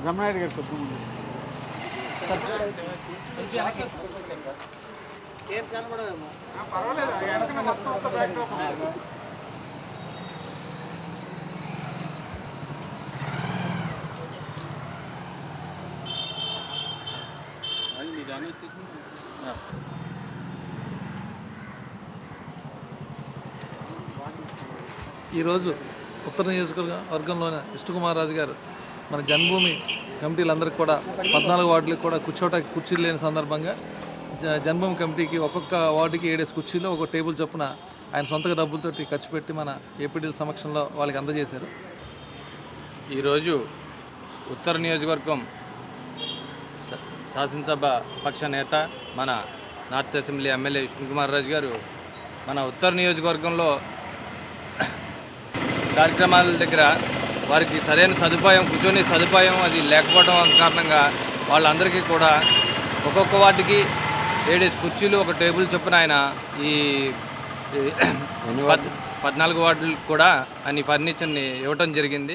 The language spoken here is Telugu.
బ్రహ్మనాయుడు గారు కొద్దిగా ముందు. ఈరోజు ఉత్తర నియోజకవర్గంలోని విష్ణుకుమార్ రాజు గారు మన జన్మభూమి కమిటీలందరికీ కూడా పద్నాలుగు వార్డులకు కూడా కూర్చోటానికి కుర్చీలు లేని సందర్భంగా జ- జన్మభూమి కమిటీకి ఒక్కొక్క వార్డుకి ఏడేసి కుర్చీలు ఒక టేబుల్ చొప్పున ఆయన సొంతగా డబ్బులతోటి ఖర్చు పెట్టి మన ఏపీడీల సమక్షంలో వాళ్ళకి అందజేశారు. ఈరోజు ఉత్తర నియోజకవర్గం శాసనసభ పక్ష నేత మన north assembly MLA Vishnukumar Raju garu మన ఉత్తర నియోజకవర్గంలో కార్యక్రమాల దగ్గర వారికి సరైన సదుపాయం కూర్చొని సదుపాయం అది లేకపోవడం కారణంగా వాళ్ళందరికీ కూడా ఒక్కొక్క వాటికి ఏడేసి కుర్చీలు ఒక టేబుల్ చొప్పున ఆయన ఈ ఈ పద్- పద్నాలుగు వార్డులకు కూడా అన్ని ఫర్నిచర్ని ఇవ్వటం జరిగింది.